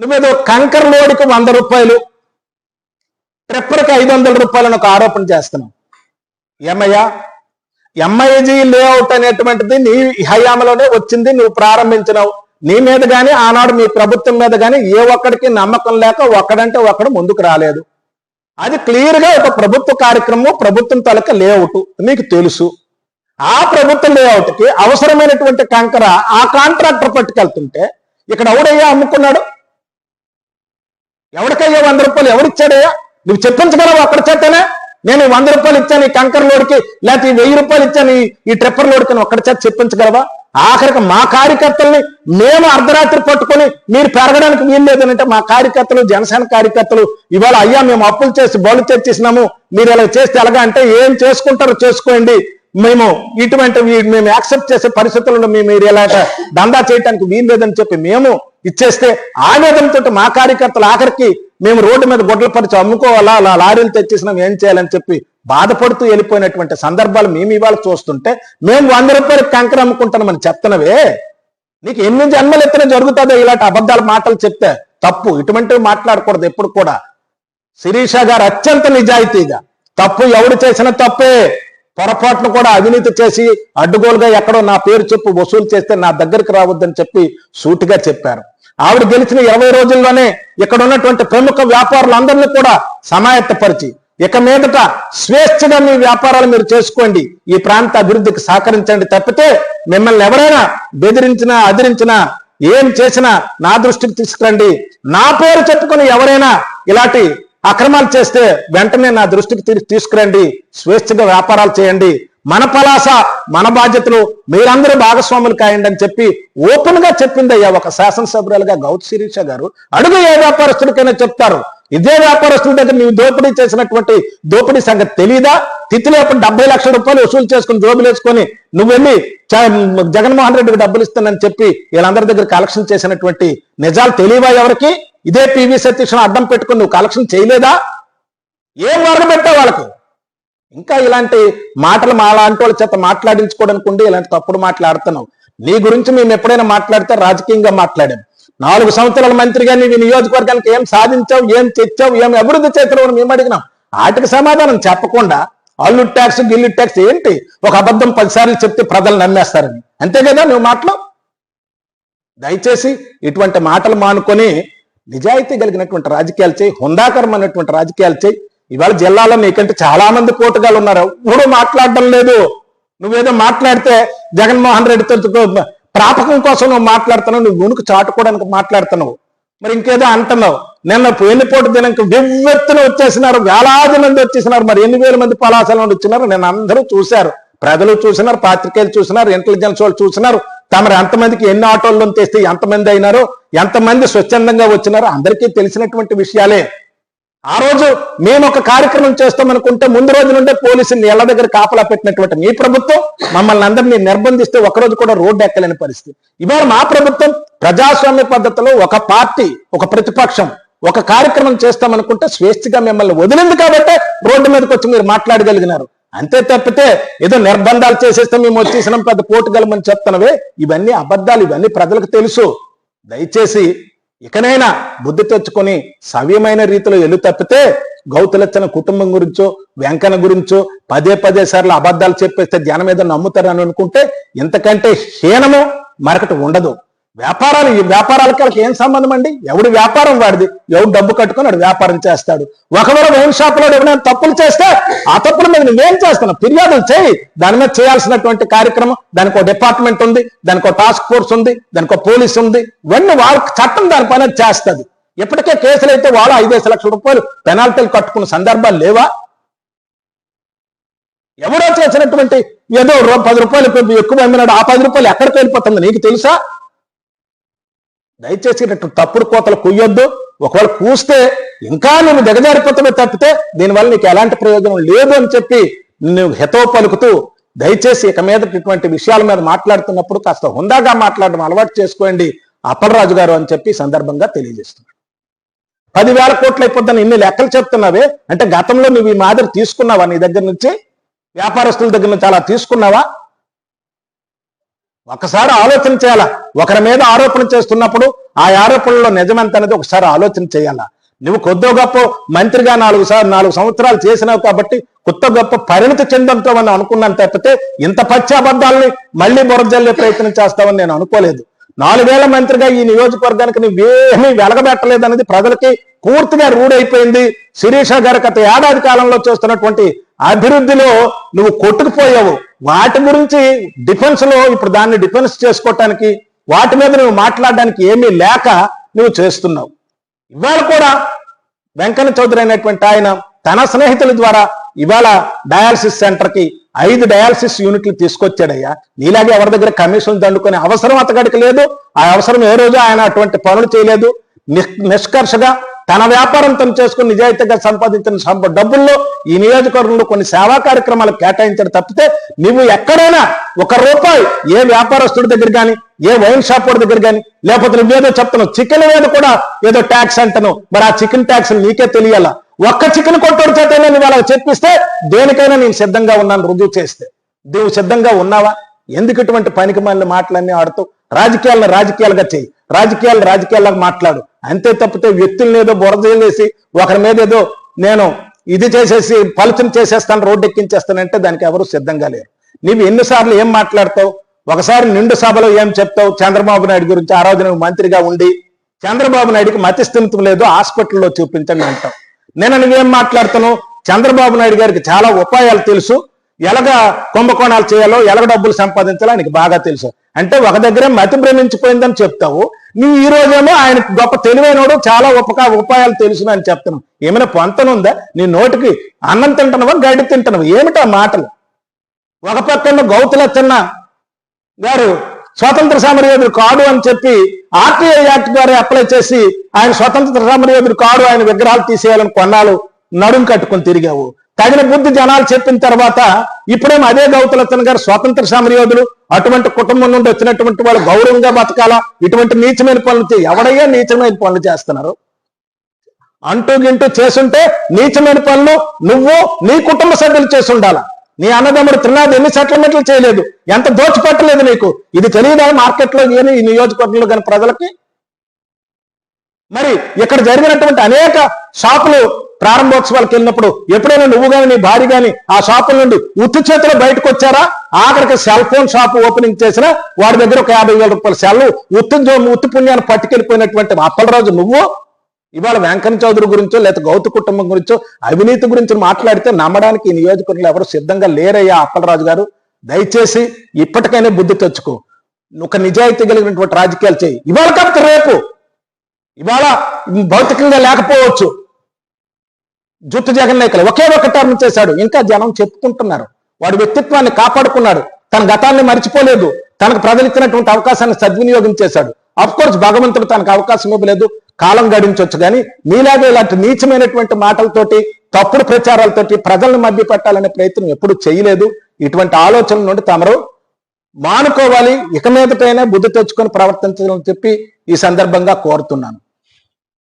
నువ్వేదో కంకర్ లోడుకు వంద రూపాయలు ట్రిప్పర్కి ఐదు వందల రూపాయలను ఒక ఆరోపణ చేస్తున్నావు. ఏమయ్యా? ఎంఐజీ లేఅవుట్ అనేటువంటిది నీ హయాంలోనే వచ్చింది నువ్వు ప్రారంభించినావు. నీ మీద కానీ ఆనాడు మీ ప్రభుత్వం మీద కానీ ఏ ఒక్కడికి నమ్మకం లేక ఒక్కడంటే ఒక్కడు ముందుకు రాలేదు. అది క్లియర్గా ఒక ప్రభుత్వ కార్యక్రమం ప్రభుత్వం తలక లేఅవుట్ మీకు తెలుసు. ఆ ప్రభుత్వ లేఅవుట్కి అవసరమైనటువంటి కంకర ఆ కాంట్రాక్టర్ పట్టుకెళ్తుంటే ఇక్కడ ఎవడయ్యా అమ్ముకున్నాడు? ఎవరికయ్యా వంద రూపాయలు? ఎవరిచ్చాడయ్యా నువ్వు చెప్పించగలవు అక్కడ చేతనే? నేను వంద రూపాయలు ఇచ్చాను ఈ కంకర్ లోడ్కి లేకపోతే ఈ వెయ్యి రూపాయలు ఇచ్చాను ఈ- ట్రిప్పర్ లోడ్కి నువ్వు ఒక్కడ చేత చెప్పించగలవా? ఆఖరికి మా కార్యకర్తల్ని మేము అర్ధరాత్రి పట్టుకొని మీరు పెరగడానికి వీలు లేదనంటే మా కార్యకర్తలు జనసేన కార్యకర్తలు ఇవాళ అయ్యా మేము అప్పులు చేసి బౌలు తెచ్చేసినాము. మీరు ఇలా చేస్తే ఎలాగా అంటే ఏం చేసుకుంటారో చేసుకోండి. మేము ఇటువంటి మేము యాక్సెప్ట్ చేసే పరిస్థితుల్లో మేము మీరు ఇలా దందా చేయడానికి వీలు లేదని చెప్పి మేము ఇచ్చేస్తే ఆవేదనతో మా కార్యకర్తలు ఆఖరికి మేము రోడ్డు మీద గొడ్ల పరిచి అమ్ముకోవాలా? అలా లారీలు తెచ్చేసినాం ఏం చేయాలని చెప్పి బాధపడుతూ వెళ్ళిపోయినటువంటి సందర్భాలు మేము ఇవాళ చూస్తుంటే మేము వంద రూపాయలు కంకర అమ్ముకుంటున్నామని చెప్తున్నవే? నీకు ఎన్ని జన్మలు ఎత్తున జరుగుతుందో ఇలాంటి అబద్ధాలు మాటలు చెప్తే తప్పు. ఇటువంటివి మాట్లాడకూడదు ఎప్పుడు కూడా. శిరీష గారు అత్యంత నిజాయితీగా. తప్పు ఎవడు చేసిన తప్పే. పొరపాట్లు కూడా అవినీతి చేసి అడ్డుగోలుగా ఎక్కడో నా పేరు చెప్పు వసూలు చేస్తే నా దగ్గరికి రావద్దని చెప్పి సూటిగా చెప్పారు. ఆవిడ గెలిచిన ఇరవై రోజుల్లోనే ఇక్కడ ఉన్నటువంటి ప్రముఖ వ్యాపారులందరినీ కూడా సమాయత్తపరిచి ఇక మీదట స్వేచ్ఛగా మీ వ్యాపారాలు మీరు చేసుకోండి ఈ ప్రాంత అభివృద్ధికి సహకరించండి తప్పితే మిమ్మల్ని ఎవరైనా బెదిరించినా అదిరించినా ఏం చేసినా నా దృష్టికి తీసుకురండి. నా పేరు చెప్పుకొని ఎవరైనా ఇలాంటి అక్రమాలు చేస్తే వెంటనే నా దృష్టికి తీసుకురండి. స్వేచ్ఛగా వ్యాపారాలు చేయండి. మన పలాస మన బాధ్యతలు మీరందరూ భాగస్వాములు కాయండి అని చెప్పి ఓపెన్గా చెప్పింది అయ్యా ఒక శాసనసభ్యులుగా గౌత్ శిరీష గారు. అడుగు ఏ వ్యాపారస్తుడికైనా చెప్తారు. ఇదే వ్యాపారస్తుల దగ్గర నీవు దోపిడీ చేసినటువంటి దోపిడీ సంగతి తెలీదా? తిత్తిలో డెబ్బై లక్షల రూపాయలు వసూలు చేసుకుని జోబులు వేసుకొని నువ్వు వెళ్ళి జగన్మోహన్ రెడ్డికి డబ్బులు ఇస్తానని చెప్పి వీళ్ళందరి దగ్గర కలెక్షన్ చేసినటువంటి నిజాలు తెలియవా ఎవరికి? ఇదే పివి సతీష్ను అడ్డం పెట్టుకుని నువ్వు కలెక్షన్ చేయలేదా? ఏం వరద పెట్టావు వాళ్ళకి? ఇంకా ఇలాంటి మాటలు మా లాంటి వాళ్ళ చేత మాట్లాడించుకోవడానికి ఇలాంటి తప్పుడు మాట్లాడుతున్నావు నీ గురించి మేము ఎప్పుడైనా మాట్లాడితే రాజకీయంగా మాట్లాడాం. నాలుగు సంవత్సరాల మంత్రిగా నీవు నియోజకవర్గానికి ఏం సాధించావు ఏం తెచ్చావు ఏం అభివృద్ధి చేసావు మేము అడిగినాం. వాటికి సమాధానం చెప్పకుండా అల్లు ట్యాక్స్ గిల్లు ట్యాక్స్ ఏంటి? ఒక అబద్ధం పదిసార్లు చెప్తే ప్రజలు నమ్మేస్తారని. అంతే కదా నువ్వు మాటలు? దయచేసి ఇటువంటి మాటలు మానుకొని నిజాయితీ కలిగినటువంటి రాజకీయాలు చేయి హుందాకరమైనటువంటి రాజకీయాలు చేయి. ఇవాళ జిల్లాలో నీకంటే చాలా మంది పోటుగాలు ఉన్నారు. ఎవరు మాట్లాడడం లేదు. నువ్వేదో మాట్లాడితే జగన్మోహన్ రెడ్డితో ప్రాపకం కోసం నువ్వు మాట్లాడుతున్నావు నువ్వు ఉనికి చాటుకోవడానికి మాట్లాడుతున్నావు. మరి ఇంకేదో అంటున్నావు. నిన్న పోయినపోటు దినంకి వివ్వెత్తున వచ్చేసినారు వేలాది మంది వచ్చేసినారు. మరి ఎన్ని వేల మంది పలాసల నుండి వచ్చినారు? నేను అందరూ చూశారు. ప్రజలు చూసినారు పాత్రికేయులు చూసినారు ఇంటెలిజెన్స్ వాళ్ళు చూసినారు. తమరు ఎంతమందికి ఎన్ని ఆటోల్లో తెస్తే ఎంతమంది అయినారో ఎంతమంది స్వచ్ఛందంగా వచ్చినారో అందరికీ తెలిసినటువంటి విషయాలే. ఆ రోజు మేము ఒక కార్యక్రమం చేస్తామనుకుంటే ముందు రోజు నుండే పోలీసుని ఇళ్ళ దగ్గర కాపలా పెట్టినటువంటి మీ ప్రభుత్వం మమ్మల్ని అందరినీ నిర్బంధిస్తే ఒకరోజు కూడా రోడ్డు ఎక్కలేని పరిస్థితి. ఇవాళ మా ప్రభుత్వం ప్రజాస్వామ్య పద్ధతిలో ఒక పార్టీ ఒక ప్రతిపక్షం ఒక కార్యక్రమం చేస్తామనుకుంటే స్వేచ్ఛగా మిమ్మల్ని వదిలింది కాబట్టి రోడ్డు మీదకి వచ్చి మీరు మాట్లాడగలిగినారు. అంతే తప్పితే ఏదో నిర్బంధాలు చేసేస్తే మేము వచ్చేసినాం పెద్ద పోటుగలమని చెప్తున్నవే ఇవన్నీ అబద్ధాలు ఇవన్నీ ప్రజలకు తెలుసు. దయచేసి ఇకనైనా బుద్ధి తెచ్చుకొని సవ్యమైన రీతిలో ఎల్లు తప్పితే గౌతులచ్చన కుటుంబం గురించో వెంకన్న గురించో పదే పదే సార్లు అబద్ధాలు చెప్పేస్తే జనం మీద నమ్ముతారని అనుకుంటే ఇంతకంటే హీనము మరొకటి ఉండదు. వ్యాపారాలు ఈ వ్యాపారాలకి వాళ్ళకి ఏం సంబంధం అండి? ఎవడు వ్యాపారం వాడిది? ఎవడు డబ్బు కట్టుకొని వాడు వ్యాపారం చేస్తాడు. ఒకవేళ వైన్ షాప్లో ఎవరైనా తప్పులు చేస్తే ఆ తప్పుల మీద నువ్వేం చేస్తున్నావు ఫిర్యాదులు చేయి. దాని మీద చేయాల్సినటువంటి కార్యక్రమం దానికి ఒక డిపార్ట్మెంట్ ఉంది దానికి ఒక టాస్క్ ఫోర్స్ ఉంది దానికి ఒక పోలీస్ ఉంది. ఇవన్నీ వాళ్ళ చట్టం దాని పైన చేస్తుంది. ఇప్పటికే కేసులు అయితే వాళ్ళు ఐదేసి లక్షల రూపాయలు పెనాల్టీలు కట్టుకున్న సందర్భాలు లేవా? ఎవడో చేసినటువంటి ఏదో పది రూపాయలు ఎక్కువ అమ్మినాడు ఆ పది రూపాయలు ఎక్కడికి వెళ్ళిపోతుంది నీకు తెలుసా? దయచేసి ఇటు తప్పుడు కోతలు కుయ్యొద్దు. ఒకవేళ కూస్తే ఇంకా నువ్వు దిగజారిపోతామే తప్పితే దీనివల్ల నీకు ఎలాంటి ప్రయోజనం లేదు అని చెప్పి నువ్వు హితవు పలుకుతూ దయచేసి ఇక మీద ఇటువంటి విషయాల మీద మాట్లాడుతున్నప్పుడు కాస్త హుందాగా మాట్లాడడం అలవాటు చేసుకోండి అప్పలరాజు గారు అని చెప్పి సందర్భంగా తెలియజేస్తున్నాడు. పదివేల కోట్లు అయిపోద్దని ఇన్ని లెక్కలు చెప్తున్నావే? అంటే గతంలో నువ్వు ఈ మాదిరి తీసుకున్నావా నీ దగ్గర నుంచి? వ్యాపారస్తుల దగ్గర నుంచి అలా తీసుకున్నావా? ఒకసారి ఆలోచన చేయాల? ఒకరి మీద ఆరోపణ చేస్తున్నప్పుడు ఆ ఆరోపణలో నిజమెంత అనేది ఒకసారి ఆలోచన చేయాలా? నువ్వు కొద్దో గొప్ప మంత్రిగా నాలుగు సార్ నాలుగు సంవత్సరాలు చేసినావు కాబట్టి కొత్త గొప్ప పరిణతి అని అనుకున్నాను తప్పితే ఇంత పచ్చాబద్ధాలని మళ్ళీ బురజల్లే ప్రయత్నం చేస్తావని నేను అనుకోలేదు. నాలుగేళ్ళ మంత్రిగా ఈ నియోజకవర్గానికి నువ్వేమీ వెలగబెట్టలేదు అనేది ప్రజలకి పూర్తిగా రూడైపోయింది. శిరీష గారు గత ఏడాది కాలంలో చేస్తున్నటువంటి అభివృద్ధిలో నువ్వు కొట్టుకుపోయావు. వాటి గురించి డిఫెన్స్లో ఇప్పుడు దాన్ని డిఫెన్స్ చేసుకోవటానికి వాటి మీద నువ్వు మాట్లాడడానికి ఏమీ లేక నువ్వు చేస్తున్నావు. ఇవాళ కూడా వెంకన్న చౌదరి అనేటువంటి ఆయన తన స్నేహితుల ద్వారా ఇవాళ డయాలసిస్ సెంటర్కి ఐదు డయాలసిస్ యూనిట్లు తీసుకొచ్చాడయ్యా. నీలాగే ఎవరి దగ్గర కమిషన్ దండుకునే అవసరం అతగడికి లేదు. ఆ అవసరం ఏ రోజు ఆయన అటువంటి పనులు చేయలేదు. నిష్- నిష్కర్షగా తన వ్యాపారం తను చేసుకుని నిజాయితీగా సంపాదించిన సంప డబ్బుల్లో ఈ నియోజకవర్గంలో కొన్ని సేవా కార్యక్రమాలు కేటాయించడం తప్పితే నువ్వు ఎక్కడైనా ఒక రూపాయి ఏ వ్యాపారస్తుడి దగ్గర కానీ ఏ వైన్ షాప్ వాడి దగ్గర కానీ లేకపోతే నువ్వేదో చెప్తున్నావు చికెన్ మీద కూడా ఏదో ట్యాక్స్ అంటను మరి ఆ చికెన్ ట్యాక్స్ నీకే తెలియాలా? ఒక్క చికెన్ కొట్టోడు చేతనే నువ్వు అలా చెప్పిస్తే దేనికైనా నేను సిద్ధంగా ఉన్నాను రుజువు చేస్తే. నువ్వు సిద్ధంగా ఉన్నావా? ఎందుకు ఇటువంటి పనికి మళ్ళీ మాటలన్నీ ఆడుతూ రాజకీయాలను రాజకీయాలుగా చేయి రాజకీయాలు రాజకీయాలకు మాట్లాడు. అంతే తప్పితే వ్యక్తులను ఏదో బురదేసి ఒకరి మీద ఏదో నేను ఇది చేసేసి ఫలితం చేసేస్తాను రోడ్డు ఎక్కించేస్తానంటే దానికి ఎవరు సిద్ధంగా లేరు. నీవు ఎన్నిసార్లు ఏం మాట్లాడతావు? ఒకసారి నిండు సభలో ఏం చెప్తావు? చంద్రబాబు నాయుడు గురించి ఆ రోజు నువ్వు మంత్రిగా ఉండి చంద్రబాబు నాయుడికి మతిస్థిమితం లేదు హాస్పిటల్లో చూపించండి అంటావు. నేను నువ్వేం మాట్లాడతాను చంద్రబాబు నాయుడు గారికి చాలా ఉపాయాలు తెలుసు. ఎలాగ కుంభకోణాలు చేయాలో ఎలాగ డబ్బులు సంపాదించాలో ఆయనకి బాగా తెలుసు. అంటే ఒక దగ్గరే మతి భ్రమించిపోయిందని చెప్తావు. నువ్వు ఈ రోజేమో ఆయన గొప్ప తెలివైనోడు చాలా ఉపకా ఉపాయాలు తెలుసు అని చెప్తున్నావు. ఏమైనా పొంతనుందా? నీ నోటికి అన్నం తింటున్నావా గడ్డి తింటున్నావు? ఏమిటా మాటలు? ఒక పక్కన గౌతులచ్చన్న గారు స్వతంత్ర సమరయోధుడు కాడు అని చెప్పి ఆర్టీఐ యాక్ట్ ద్వారా అప్లై చేసి ఆయన స్వతంత్ర సమరయోధుడు కాడు ఆయన విగ్రహాలు తీసేయాలని కొన్నాళ్ళు నడుం కట్టుకొని తిరిగావు. తగిన బుద్ధి జనాలు చెప్పిన తర్వాత ఇప్పుడేమో అదే గౌతులచ్చన్ గారు స్వాతంత్ర సమరయోధులు అటువంటి కుటుంబం నుండి వచ్చినటువంటి వాళ్ళు గౌరవంగా బతకాలా? ఇటువంటి నీచమైన పనులు ఎవడయ్యా నీచమైన పనులు చేస్తున్నారు? అంటూ గింటూ చేసుంటే నీచమైన పనులు నువ్వు నీ కుటుంబ సభ్యులు చేసి ఉండాలా నీ అన్నదమ్ముడు తిన్నది ఎన్ని సెటిల్మెంట్లు చేయలేదు? ఎంత దోచిపెట్టలేదు నీకు? ఇది తెలియదా మార్కెట్లో ఏమి ఈ నియోజకవర్గంలో కానీ ప్రజలకి? మరి ఇక్కడ జరిగినటువంటి అనేక షాపులు ప్రారంభోత్సవాలకు వెళ్ళినప్పుడు ఎప్పుడైనా నువ్వు కానీ నీ భార్య కానీ ఆ షాపుల నుండి ఉత్తి చేతిలో బయటకు వచ్చారా? ఆఖరికి సెల్ ఫోన్ షాప్ ఓపెనింగ్ చేసిన వాడి దగ్గర ఒక యాభై వేల రూపాయల సెల్ ఉత్తి ఉత్తు ఉత్తి పుణ్యాన్ని పట్టుకెళ్ళిపోయినటువంటి అప్పలరాజు నువ్వు? ఇవాళ వెంకన్న చౌదరి గురించో లేదా గౌతు కుటుంబం గురించో అవినీతి గురించి మాట్లాడితే నమ్మడానికి ఈ నియోజకవర్గంలో ఎవరు సిద్ధంగా లేరయ్యా అప్పలరాజు గారు? దయచేసి ఇప్పటికైనా బుద్ధి తెచ్చుకో. ఒక నిజాయితీ కలిగినటువంటి రాజకీయాలు చేయి. ఇవాళ కాకపోతే రేపు. ఇవాళ భౌతికంగా లేకపోవచ్చు. జుట్టు జగన్ నాయకులు ఒకే ఒక టర్మ్ చేశాడు. ఇంకా జనం చెప్పుకుంటున్నారు. వాడి వ్యక్తిత్వాన్ని కాపాడుకున్నాడు. తన గతాన్ని మర్చిపోలేదు. తనకు ప్రజలిచ్చినటువంటి అవకాశాన్ని సద్వినియోగం చేశాడు. అఫ్ కోర్స్ భగవంతుడు తనకు అవకాశం ఇవ్వలేదు. కాలం గడించవచ్చు కానీ మీలాగే ఇలాంటి నీచమైనటువంటి మాటలతోటి తప్పుడు ప్రచారాలతోటి ప్రజలను మభ్య పెట్టాలనే ప్రయత్నం ఎప్పుడు చేయలేదు. ఇటువంటి ఆలోచనల నుండి తమరు మానుకోవాలి. ఇక మీదటైనా బుద్ధి తెచ్చుకొని ప్రవర్తించాలని చెప్పి ఈ సందర్భంగా కోరుతున్నాను.